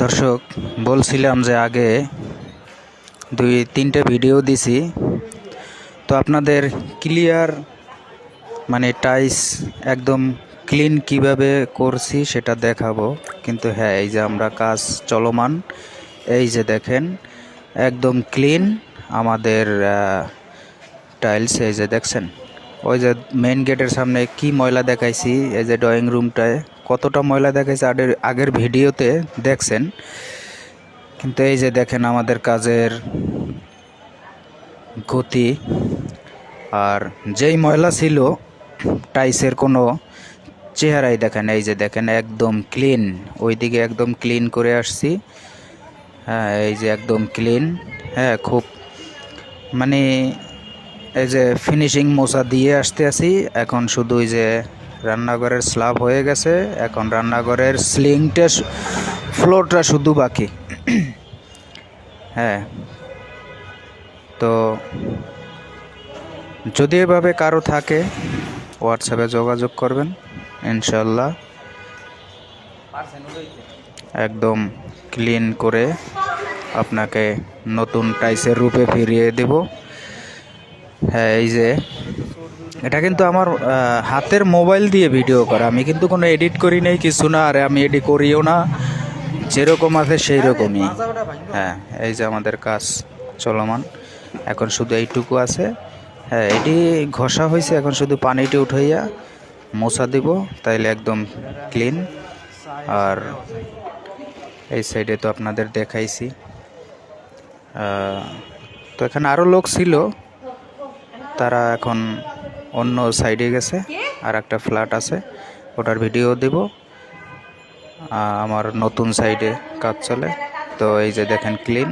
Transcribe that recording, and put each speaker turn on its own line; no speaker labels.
দর্শক, বলছিলাম যে আগে দুই, তিনটে ভিডিও দিছি। তো আপনাদের ক্লিয়ার মানে টাইস একদম ক্লিন কীভাবে করছি সেটা দেখাবো। কিন্তু হ্যাঁ এই যে আমরা কাজ চলমান, এই যে দেখেন, একদম ক্লিন আমাদের টাইলস এই যে দেখছেন? ওই যে মেইন গেটের সামনে কি ময়লা দেখাইছি, এই যে ড্রয়িং রুমটায় কতটা ময়লা দেখাইছে আগের আগের ভিডিওতে দেখছেন। কিন্তু এই যে দেখেন আমাদের কাজের গতি, আর যেই ময়লা ছিল, টাইসের কোনো চেহারাই দেখেন, এই যে দেখেন একদম ক্লিন, ওইদিকে একদম ক্লিন করে আসছি। হ্যাঁ এই যে একদম ক্লিন হ্যাঁ খুব মানে এই যে ফিনিশিং মোছা দিয়ে আসতে আসি এখন শুধু ওই যে রান্নাঘরের স্ল্যাব হয়ে গেছে। এখন রান্নাঘরের স্লিংটা ফ্লোরটা শুধু বাকি। হ্যাঁ। তো যদি এভাবে কারও থাকে হোয়াটসঅ্যাপে যোগাযোগ করবেন ইনশাল্লাহ একদম ক্লিন করে আপনাকে নতুন টাইসের রূপে ফিরিয়ে দেব। হ্যাঁ এই যে। এটা কিন্তু আমার হাতের মোবাইল দিয়ে ভিডিও করা। আমি কিন্তু কোনো এডিট করি নাই, কিছু না, আর আমি এডিট করিও না। যেরকম আছে সেই রকমই হ্যাঁ এই যে আমাদের কাজ চলমান। এখন শুধু এইটুকু আছে। হ্যাঁ এটি ঘষা হয়েছে, এখন শুধু পানিটি উঠাইয়া মোছা দিব, তাইলে একদম ক্লিন। আর এই সাইডে তো আপনাদের দেখাইছি। তো এখানে আরও লোক ছিল। তারা এখন অন্য সাইডে গেছে আর একটা ফ্ল্যাট আছে ওটার ভিডিও দেব। আমার নতুন সাইডে কাজ চলে। তো এই যে দেখেন ক্লিন।